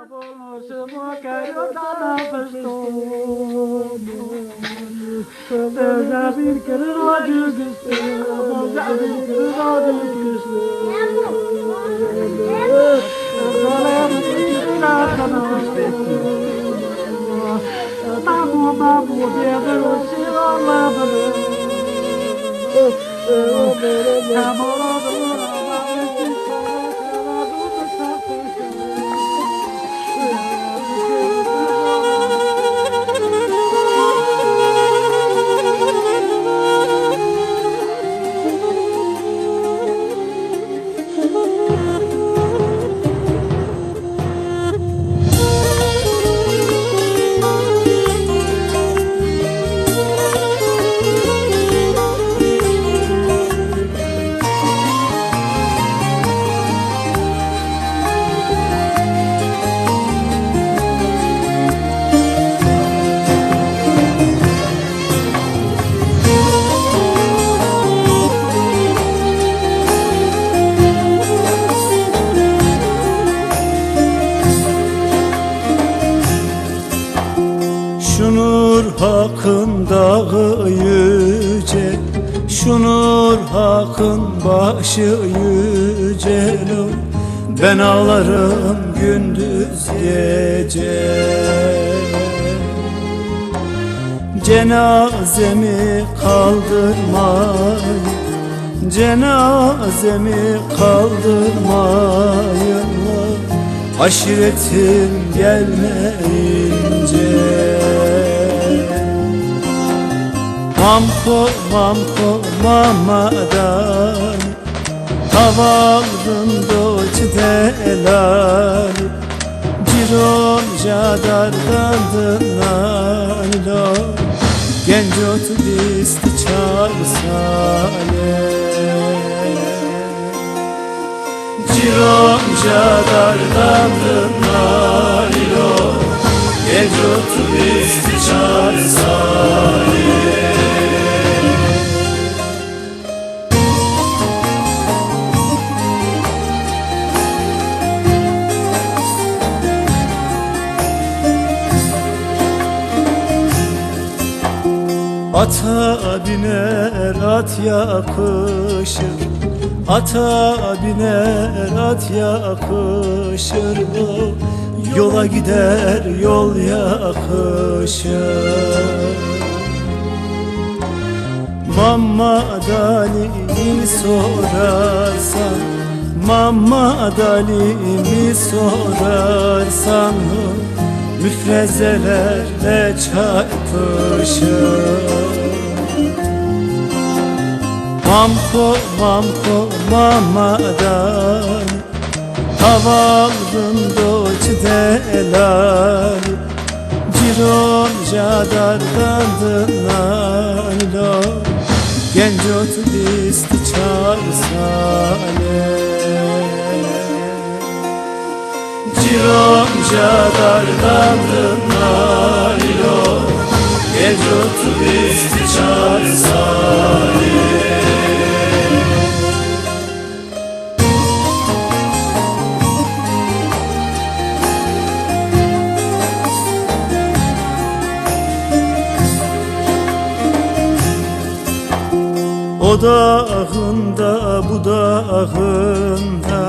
Şunur Hak'ın dağı yüce Şunur Hak'ın başı yüce Ben ağlarım gündüz gece. Cenazemi kaldırmayın Cenazemi kaldırmayın. Aşiretim gelmeyince Mamko mamko mamadan. Tavaldım doç delal Ciron jadar dandınalo Gencot listi çarsale Ciron jadar dandınalo Gencot listi çarsale Ata biner at yakışır. Ata biner at yakışır. Yola gider yol yakışır. Mamma Dali'mi sorarsan Mamma Dali'mi sorarsan Müfrezelerle çarpışır. Mamko mamko mamadan Havaldım doç delal Ciron jadar dandınalo Gencot listi çarsale Jadar dandınalo Gencot listi çarsale O dağında bu dağında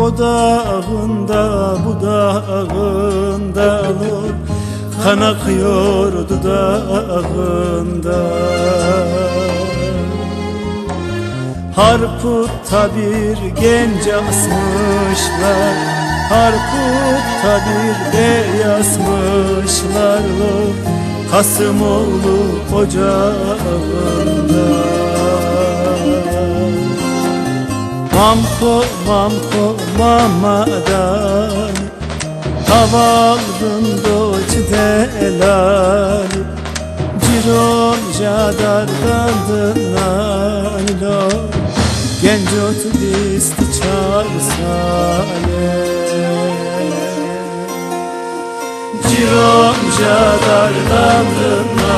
O dağında bu dağında Kan akıyor dudağında Harput'ta bir genç asmışlar Harput'ta bir beyazmışlar Kasımoğlu ocağında Mamko mamko mamadan. Havaldım doç delal Ciron jadar dandınalo Gencot listi çarsale Ciron jadar dandınalo